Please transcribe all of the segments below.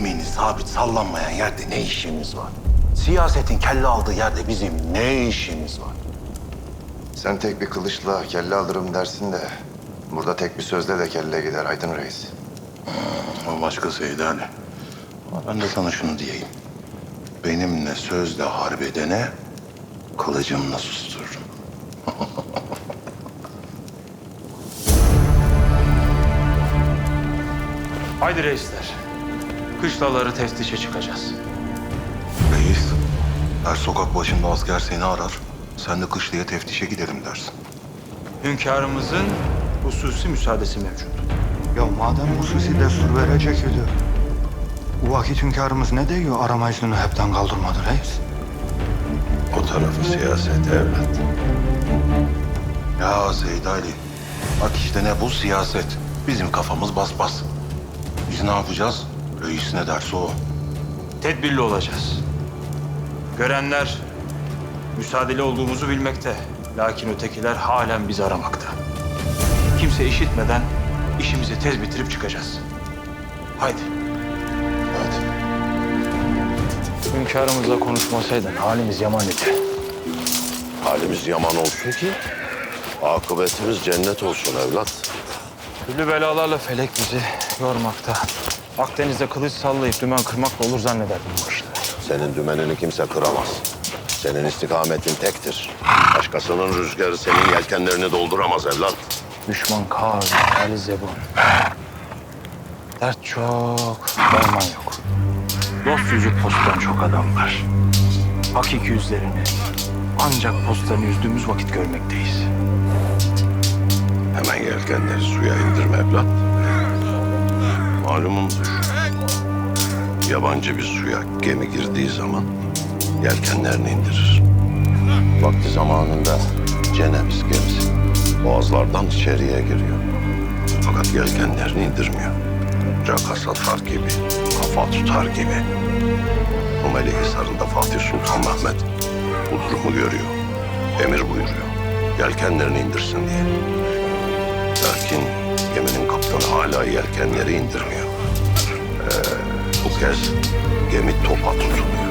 zemini sabit sallanmayan yerde ne işimiz var? Siyasetin kelle aldığı yerde bizim ne işimiz var? Sen tek bir kılıçla kelle alırım dersin de... ...burada tek bir sözle de kelle gider Aydın Reis. O başka Seydi Ali. Ama ben de sana şunu diyeyim. Benimle sözle harp edene kılıcımla sustururum. Haydi reisler. Kışlaları teftişe çıkacağız. Reis, her sokak başında asker seni arar. Sen de kışlaya teftişe gidelim dersin. Hünkârımızın hususi müsaadesi mevcut. Ya madem hususi destur verecek idi. Bu vakit hünkârımız ne diyor arama iznini hepten kaldırmadı reis? O tarafı siyaset evlat. Ya Seydi Ali, bak işte ne bu siyaset. Bizim kafamız bas bas. Biz ne yapacağız? Reis ne derse o. Tedbirli olacağız. Görenler müsaadeli olduğumuzu bilmekte. Lakin ötekiler halen bizi aramakta. Kimse işitmeden işimizi tez bitirip çıkacağız. Haydi. Hadi. Hünkârımızla konuşmasaydın halimiz yaman idi. Halimiz yaman olsun ki akıbetimiz cennet olsun evlat. Türlü belalarla felek bizi yormakta. Akdeniz'de kılıç sallayıp dümen kırmakla olur zannederdim bu. Senin dümenini kimse kıramaz. Senin istikametin tektir. Başkasının rüzgarı senin yelkenlerini dolduramaz evlat. Düşman kar, Ali Zebun. Dert çok, derman yok. Dost yüzü postan çok adam var. Hakiki yüzlerini ancak postlarını yüzdüğümüz vakit görmekteyiz. Hemen yelkenleri suya indirme evlat. Malumundur. Yabancı bir suya gemi girdiği zaman yelkenlerini indirir. Vakti zamanında Ceneviz gemisi boğazlardan içeriye giriyor. Fakat yelkenlerini indirmiyor. Caka satar gibi, kafa tutar gibi. Rumeli Hisarı'nda Fatih Sultan Mehmet bu durumu görüyor. Emir buyuruyor. Yelkenlerini indirsin diye. Lakin geminin kaptanı hala yelkenleri indirmiyor. Ee, bu kez gemi topa tutuluyor.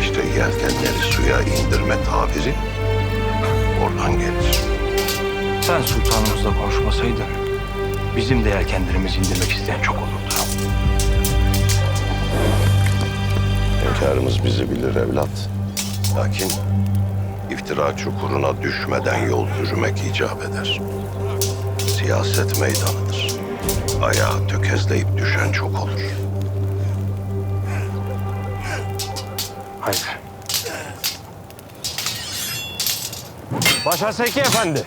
İşte yelkenleri suya indirme tabiri oradan gelir. Sen sultanımızla konuşmasaydın bizim de yelkenlerimizi indirmek isteyen çok olurdu. Hünkârımız bizi bilir evlat. Lakin iftira çukuruna düşmeden yol yürümek icap eder. Siyaset meydanıdır. Ayağı tökezleyip düşen çok olur. Haydi. Başa Seki Efendi.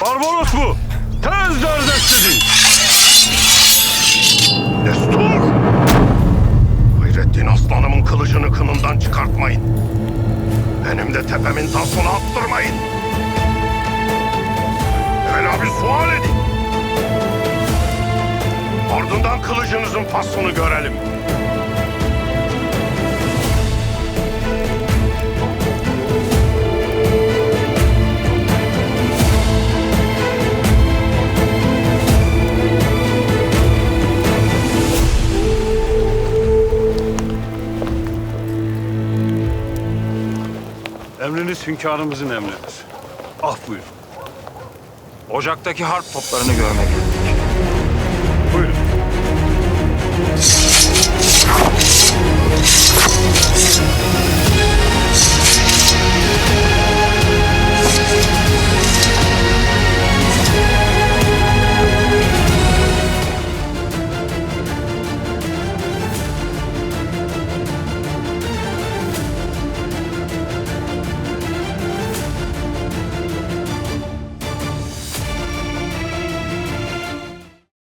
Barbaros bu! Tez derdest edin! Tasını attırmayın. Evvela bir sual edin. Ardından kılıcınızın pasını görelim. Emriniz hünkârımızın emridir. Ah buyur. Ocaktaki harp toplarını görmek